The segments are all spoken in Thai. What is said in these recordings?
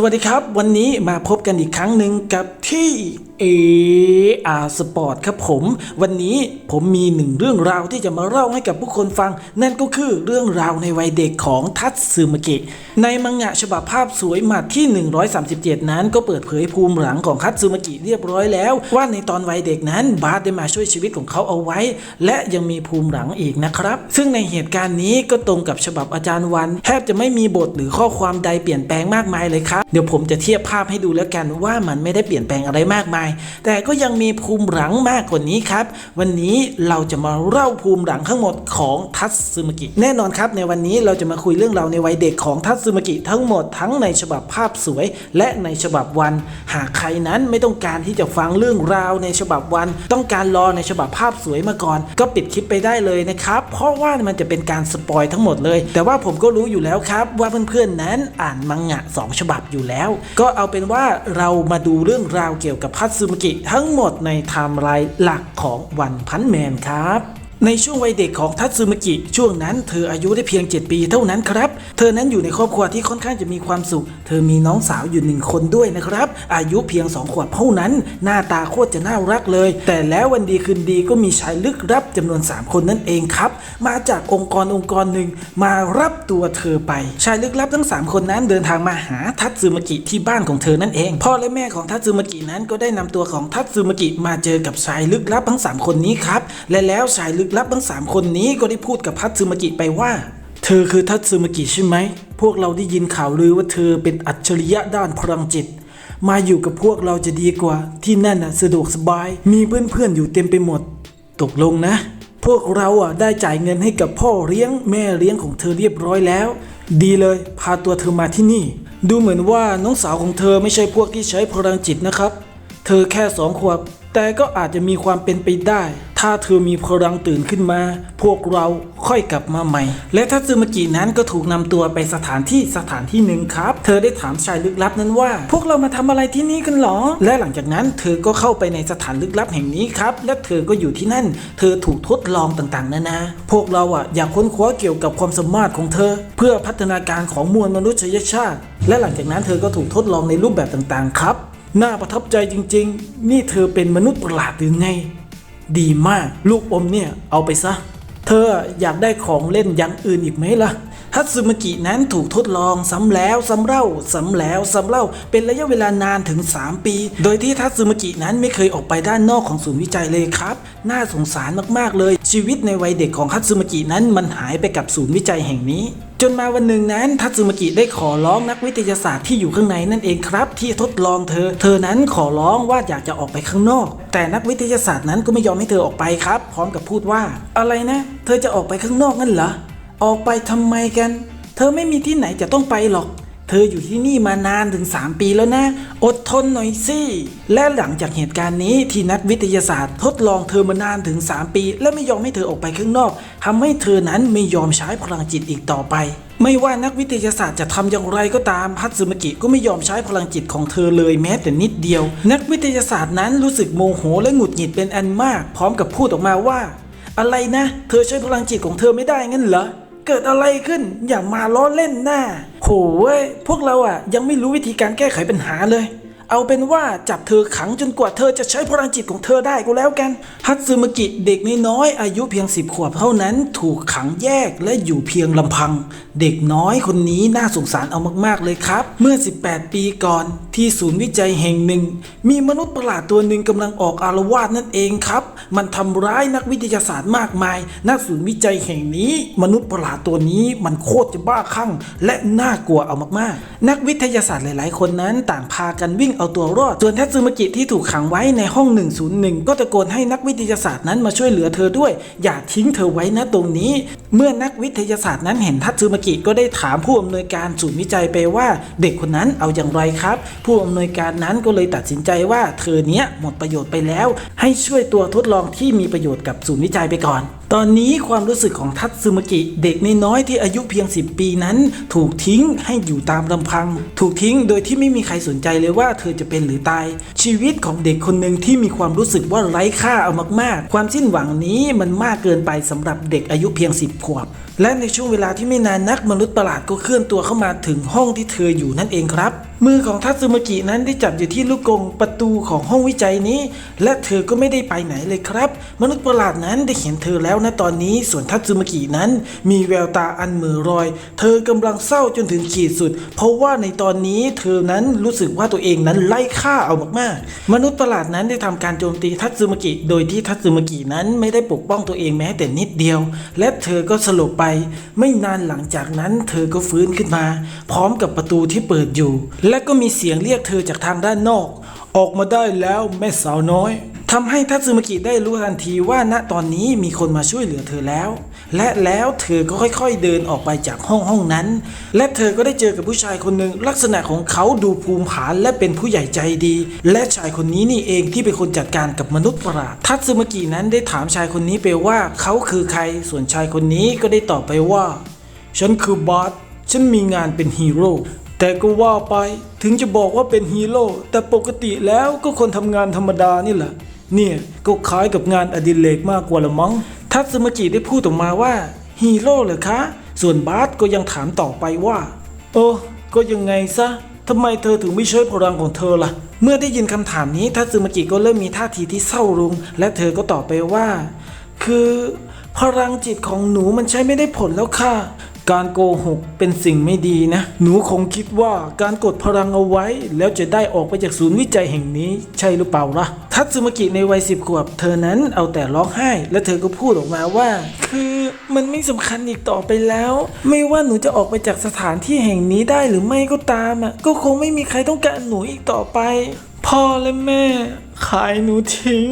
สวัสดีครับ วันนี้มาพบกันอีกครั้งหนึ่งกับ ที่ AR Sport ครับผม วันนี้ผมมีหนึ่งเรื่องราวที่จะมาเล่าให้กับผู้คนฟัง นั่นก็คือเรื่องราวในวัยเด็กของทัตสึมากิในมังงะฉบับภาพสวยหมัดที่ 137 นั้นก็เปิดเผยภูมิหลังของทัตสึมากิเรียบร้อยแล้ว ว่าในตอนวัยเด็กนั้นบาสได้มาช่วยชีวิตของเขาเอาไว้ และยังมีภูมิหลังอีกนะครับ ซึ่งในเหตุการณ์นี้ก็ตรงกับฉบับอาจารย์วันแทบจะไม่มีบทหรือข้อความใดเปลี่ยนแปลงมากมายเลยครับเดี๋ยวผมจะเทียบภาพให้ดูแล้วกันว่ามันไม่ได้เปลี่ยนแปลงอะไรมากมาย แต่ก็ยังมีภูมิหลังมากกว่านี้ครับ วันนี้เราจะมาเล่าภูมิหลังทั้งหมดของทัตสึมกิ แน่นอนครับในวันนี้เราจะมาคุยเรื่องราวในวัยเด็กของทัตสึมกิทั้งหมดทั้งในฉบับภาพสวย และในฉบับวัน หากใครนั้นไม่ต้องการที่จะฟังเรื่องราวในฉบับวัน ต้องการรอในฉบับภาพสวยมาก่อน ก็ปิดคลิปไปได้เลยนะครับ เพราะว่ามันจะเป็นการสปอยทั้งหมดเลย แต่ว่าผมก็รู้อยู่แล้วครับว่าเพื่อนๆนั้นอ่านมังงะสองฉบับอยู่แล้ว ก็เอาเป็นว่าเรามาดูเรื่องราวเกี่ยวกับพัตสึมกิทั้งหมดในไทม์ไลน์หลักของวันพันแมนครับ ในช่วงวัยเด็กของทัตสึมกิ ช่วงนั้นเธออายุได้เพียง 7 ปีเท่านั้นครับ เธอนั้นอยู่ในครอบครัวที่ค่อนข้างจะมีความสุข เธอมีน้องสาวอยู่หนึ่งคนด้วยนะครับ อายุเพียง 2 ขวบเท่านั้น หน้าตาโคตรจะน่ารักเลย แต่แล้ววันดีคืนดีก็มีชายลึกลับจำนวน 3 คนนั่นเองครับ มาจากองค์กรองค์กรหนึ่งมารับตัวเธอไป ชายลึกลับทั้ง 3 คนนั้นเดินทางมาหาทัตสึมกิที่บ้านของเธอนั่นเอง พ่อและแม่ของทัตสึมกินั้นก็ได้นำตัวของทัตสึมกิมาเจอกับชายลึกลับทั้ง 3 คนนี้ครับ และแล้วชายลึกลับทั้ง 3 คนนี้ก็ได้พูดกับทัตสึมากิไปว่า เธอคือทัตสึมากิใช่ไหม พวกเราได้ยินข่าวลือว่าเธอเป็นอัจฉริยะด้านพลังจิต มาอยู่กับพวกเราจะดีกว่า ที่นั่นน่ะสะดวกสบาย มีเพื่อนๆอยู่เต็มไปหมด ตกลงนะ พวกเราอะได้จ่ายเงินให้กับพ่อเลี้ยงแม่เลี้ยงของเธอเรียบร้อยแล้ว ดีเลย พาตัวเธอมาที่นี่ ดูเหมือนว่าน้องสาวของเธอไม่ใช่พวกที่ใช้พลังจิตนะครับ เธอแค่สองขวบ แต่ก็อาจจะมีความเป็นไปได้ ถ้าเธอมีพลังตื่นขึ้นมา พวกเราค่อยกลับมาใหม่ และทัตสึมากินั้นก็ถูกนำตัวไปสถานที่สถานที่หนึ่งครับ เธอได้ถามชายลึกลับนั้นว่า พวกเรามาทำอะไรที่นี่กันหรอ และหลังจากนั้นเธอก็เข้าไปในสถานลึกลับแห่งนี้ครับ และเธอก็อยู่ที่นั่น เธอถูกทดลองต่างๆนานา พวกเราอะอยากค้นคว้าเกี่ยวกับความสามารถของเธอ เพื่อพัฒนาการของมวลมนุษยชาติ และหลังจากนั้นเธอก็ถูกทดลองในรูปแบบต่างๆ ครับ น่าประทับใจจริง ๆ นี่เธอเป็นมนุษย์ประหลาดหรือไง ดีมาก ลูกอมเนี่ยเอาไปซะ เธออยากได้ของเล่นอย่างอื่นอีกไหมล่ะทัตสึมากินั้นถูกทดลองซ้ำแล้วซ้ำเล่าซ้ำแล้วซ้ำเล่า เป็นระยะเวลานานถึง 3 ปี โดยที่ทัตสึมากินั้นไม่เคยออกไปด้านนอกของศูนย์วิจัยเลยครับ น่าสงสารมากๆเลย ชีวิตในวัยเด็กของทัตสึมากินั้นมันหายไปกับศูนย์วิจัยแห่งนี้ จนมาวันหนึ่งนั้นทัตสึมากิได้ขอร้องนักวิทยาศาสตร์ที่อยู่ข้างในนั่นเองครับ ที่ทดลองเธอ เธอนั้นขอร้องว่าอยากจะออกไปข้างนอก แต่นักวิทยาศาสตร์นั้นก็ไม่ยอมให้เธอออกไปครับ พร้อมกับพูดว่า อะไรนะ เธอจะออกไปข้างนอกนั่นเหรอออกไปทำไมกัน เธอไม่มีที่ไหนจะต้องไปหรอก เธออยู่ที่นี่มานานถึง 3 ปีแล้วนะ อดทนหน่อยสิ และหลังจากเหตุการณ์นี้ที่นักวิทยาศาสตร์ ทดลองเธอมานานถึง 3 ปี และไม่ยอมให้เธอออกไปข้างนอกทำให้เธอนั้นไม่ยอมใช้พลังจิตอีกต่อไป ไม่ว่านักวิทยาศาสตร์จะทำอย่างไรก็ตามฮัตสึมกิก็ไม่ยอมใช้พลังจิตของเธอเลยแม้แต่นิดเดียว นักวิทยาศาสตร์นั้นรู้สึกโมโหและหงุดหงิดเป็นอันมาก พร้อมกับพูดออกมาว่า อะไรนะ เธอใช้พลังจิตของเธอไม่ได้งั้นเหรอ เกิดอะไรขึ้น อย่ามาล้อเล่นหน้าโหเว้ยพวกเราอะยังไม่รู้วิธีการแก้ไขปัญหาเลย เอาเป็นว่าจับเธอขังจนกว่าเธอจะใช้พลังจิตของเธอได้ก็แล้วกัน ฮัตสึมกิเด็กน้อยอายุเพียงสิบขวบเท่านั้นถูกขังแยกและอยู่เพียงลำพัง เด็กน้อยคนนี้น่าสงสารเอามากๆเลยครับ เมื่อ 18 ปีก่อนที่ศูนย์วิจัยแห่งหนึ่ง มีมนุษย์ประหลาดตัวหนึ่งกำลังออกอารวาสนั่นเองครับ มันทำร้ายนักวิทยาศาสตร์มากมายณศูนย์วิจัยแห่งนี้ มนุษย์ประหลาดตัวนี้มันโคตรจะบ้าคลั่ง และน่ากลัวเอามากๆ นักวิทยาศาสตร์หลาย ๆ คนนั้นต่างพากันวิ่งเอาตัวรอด ส่วนทัตสึมกิที่ถูกขังไว้ในห้อง 101 ก็ตะโกนให้นักวิทยาศาสตร์นั้นมาช่วยเหลือเธอด้วย อย่าทิ้งเธอไว้นะตรงนี้ เมื่อนักวิทยาศาสตร์นั้นเห็นทัตสึมกิก็ได้ถามผู้อำนวยการศูนย์วิจัยไปว่า เด็กคนนั้นเอาอย่างไรครับ ผู้อำนวยการนั้นก็เลยตัดสินใจว่าเธอเนี้ยหมดประโยชน์ไปแล้ว ให้ช่วยตัวทดลองที่มีประโยชน์กับศูนย์วิจัยไปก่อนตอนนี้ความรู้สึกของทัตสึมกิ เด็กนน้อยที่อายุเพียง 10 ปีนั้น ถูกทิ้งให้อยู่ตามลำพัง ถูกทิ้งโดยที่ไม่มีใครสนใจเลยว่าเธธอจะเป็นหรือตาย ชีวิตของเด็กคนหนึ่งที่มีความรู้สึกว่าไร้ค่าเอามากๆ ความสิ้นหวังนี้มันมากเกินไปสำหรับเด็กอายุเพียง 10 ขวบ และในช่วงเวลาที่ไม่นานนักมนุษย์ประหลาดก็เคลื่อนตัวเข้ามาถึงห้องที่เธออยู่นั่นเองครับ มือของทัตสึมากินั้นได้จับอยู่ที่ลูกกงประตูของห้องวิจัยนี้ และเธอก็ไม่ได้ไปไหนเลยครับ มนุษย์ประหลาดนั้นได้เห็นเธอแล้วนะตอนนี้ ส่วนทัตสึมากินั้นมีแววตาอันเมือรอย เธอกำลังเศร้าจนถึงขีดสุด เพราะว่าในตอนนี้เธอนั้นรู้สึกว่าตัวเองนั้นไล่ฆ่าเอามากๆ มนุษย์ประหลาดนั้นได้ทำการโจมตีทัตสึมากิ โดยที่ทัตสึมากินั้นไม่ได้ปกป้องตัวเองแม้แต่นิดเดียว และเธอก็สลบไป ไม่นานหลังจากนั้น เธอก็ฟื้นขึ้นมา พร้อมกับประตูที่เปิดอยู่และก็มีเสียงเรียกเธอจากทางด้านนอก ออกมาได้แล้วแม่สาวน้อยทำให้ทัตสึมากิได้รู้ทันทีว่าณตอนนี้มีคนมาช่วยเหลือเธอแล้ว และแล้วเธอก็ค่อยๆเดินออกไปจากห้องห้องนั้น และเธอก็ได้เจอกับผู้ชายคนหนึ่งลักษณะของเขาดูภูมิฐานและเป็นผู้ใหญ่ใจดี และชายคนนี้นี่เองที่เป็นคนจัดการกับมนุษย์ประหลาดทัตสึมากินั้นได้ถามชายคนนี้ไปว่าเขาคือใคร ส่วนชายคนนี้ก็ได้ตอบไปว่า ฉันคือบาสฉันมีงานเป็นฮีโร่ แต่ก็ว่าไปถึงจะบอกว่าเป็นฮีโร่แต่ปกติแล้วก็คนทำงานธรรมดานี่แหละ เนี่ยก็คล้ายกับงานอดิเรกมากกว่าละมั้ง ทัตสึมากิได้พูดออกมาว่าฮีโร่เหรอคะ ส่วนบาสก็ยังถามต่อไปว่าเออก็ยังไงซะทำไมเธอถึงไม่ใช้พลังของเธอล่ะ เมื่อได้ยินคำถามนี้ทัตสึมากิก็เริ่มมีท่าทีที่เศร้ารุงและเธอก็ตอบไปว่า คือพลังจิตของหนูมันใช้ไม่ได้ผลแล้วค่ะ การโกหกเป็นสิ่งไม่ดีนะ หนูคงคิดว่าการกดพลังเอาไว้ แล้วจะได้ออกไปจากศูนย์วิจัยแห่งนี้ใช่หรือเปล่าล่ะ ทัตสึมากิในวัยสิบขวบ เธอนั้นเอาแต่ร้องไห้ และเธอก็พูดออกมาว่า คือมันไม่สำคัญอีกต่อไปแล้ว ไม่ว่าหนูจะออกไปจากสถานที่แห่งนี้ได้หรือไม่ก็ตามอะก็คงไม่มีใครต้องการหนูอีกต่อไป พ่อและแม่ขายหนูทิ้ง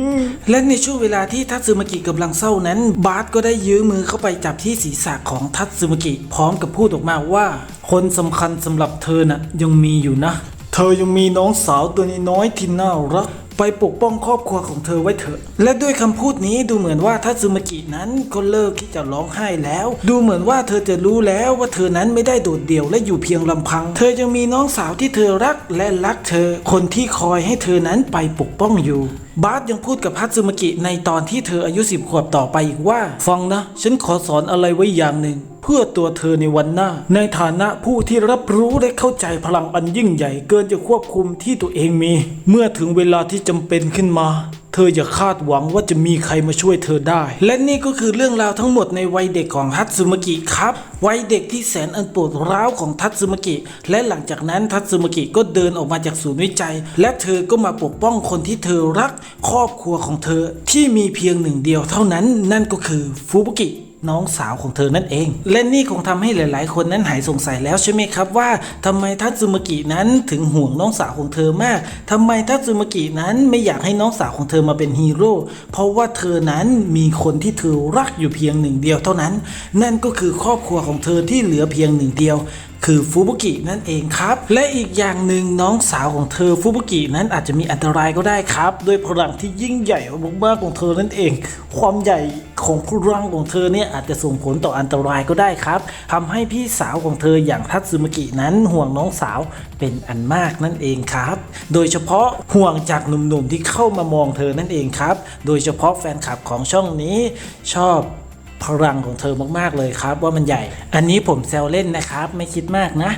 และในช่วงเวลาที่ทัตสึมากิกำลังเศร้านั้น บาสก็ได้ยื้อมือเข้าไปจับที่ศีรษะของทัตสึมากิ พร้อมกับพูดออกมาว่า คนสำคัญสำหรับเธอน่ะยังมีอยู่นะ เธอยังมีน้องสาวตัวน้อยๆที่น่ารัก ไปปกป้องครอบครัวของเธอไว้เถอะ และด้วยคำพูดนี้ดูเหมือนว่าทัซึมากินั้นก็เลิกที่จะร้องไห้แล้ว ดูเหมือนว่าเธอจะรู้แล้วว่าเธอนั้นไม่ได้โดดเดี่ยวและอยู่เพียงลำพัง เธอยังมีน้องสาวที่เธอรักและรักเธอ คนที่คอยให้เธอนั้นไปปกป้องอยู่ บาสยังพูดกับฮัตสึมากิในตอนที่เธออายุสิบขวบต่อไปอีกว่า ฟังนะ ฉันขอสอนอะไรไว้อย่างหนึ่ง เพื่อตัวเธอในวันหน้า ในฐานะผู้ที่รับรู้และเข้าใจพลังอันยิ่งใหญ่เกินจะควบคุมที่ตัวเองมี เมื่อถึงเวลาที่จำเป็นขึ้นมา เธออย่าคาดหวังว่าจะมีใครมาช่วยเธอได้ และนี่ก็คือเรื่องราวทั้งหมดในวัยเด็กของทัตสึมกิครับ วัยเด็กที่แสนอันปวดร้าวของทัตสึมกิ และหลังจากนั้นทัตสึมกิก็เดินออกมาจากศูนย์วิจัย และเธอก็มาปกป้องคนที่เธอรัก ครอบครัวของเธอที่มีเพียงหนึ่งเดียวเท่านั้น นั่นก็คือฟูบุกิ น้องสาวของเธอนั่นเอง และนี่คงทำให้หลาย ๆ คนนั้นหายสงสัยแล้วใช่ไหมครับว่าทำไมทัตสึมากินั้นถึงห่วงน้องสาวของเธอมากทำไมทัตสึมากินั้นไม่อยากให้น้องสาวของเธอมาเป็นฮีโร่เพราะว่าเธอนั้นมีคนที่เธอรักอยู่เพียงหนึ่งเดียวเท่านั้น นั่นก็คือครอบครัวของเธอที่เหลือเพียงหนึ่งเดียว คือฟูบุกินั่นเองครับ และอีกอย่างหนึ่งน้องสาวของเธอฟูบุกินั้นอาจจะมีอันตรายก็ได้ครับ ด้วยพลังที่ยิ่งใหญ่มากๆของเธอนั่นเอง ความใหญ่ของพลังของเธอเนี่ยอาจจะส่งผลต่ออันตรายก็ได้ครับทำให้พี่สาวของเธออย่างทัตสึมกินั้นห่วงน้องสาวเป็นอันมากนั่นเองครับ โดยเฉพาะห่วงจากหนุ่มๆที่เข้ามามองเธอนั่นเองครับ โดยเฉพาะแฟนคลับของช่องนี้ชอบ พลังของเธอมากๆเลยครับว่ามันใหญ่ อันนี้ผมแซวเล่นนะครับ ไม่คิดมากนะ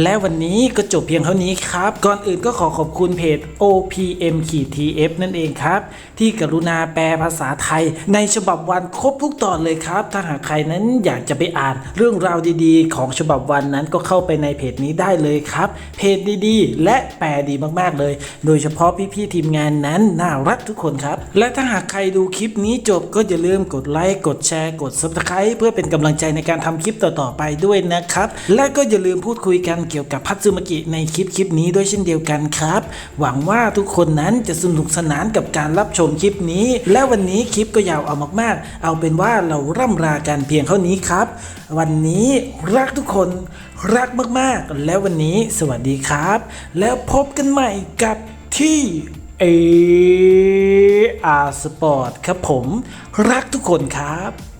และวันนี้ก็จบเพียงเท่านี้ครับ ก่อนอื่นก็ขอขอบคุณเพจ OPM TF นั่นเองครับ ที่กรุณาแปลภาษาไทย ในฉบับวันครบทุกตอนเลยครับ ถ้าหากใครนั้นอยากจะไปอ่านเรื่องราวดีๆ ของฉบับวันนั้นก็เข้าไปในเพจนี้ได้เลยครับ เพจดีๆ และแปลดีมากๆเลย โดยเฉพาะพี่ๆทีมงานนั้นน่ารักทุกคนครับ และถ้าหากใครดูคลิปนี้จบก็อย่าลืมกดไลค์กดแชร์กด subscribe เพื่อเป็นกำลังใจในการทำคลิปต่อๆไปด้วยนะครับ และก็อย่าลืมพูดคุยกันเกี่ยวกับพัตซึมากิในคลิปคลิปนี้ด้วยเช่นเดียวกันครับ หวังว่าทุกคนนั้นจะสนุกสนานกับการรับชมคลิปนี้ และวันนี้คลิปก็ยาวเอามากๆ เอาเป็นว่าเราร่ำลากันเพียงเท่านี้ครับ วันนี้รักทุกคนรักมากๆ แล้ววันนี้สวัสดีครับ แล้วพบกันใหม่กับที่เออาสปอร์ตครับผม รักทุกคนครับ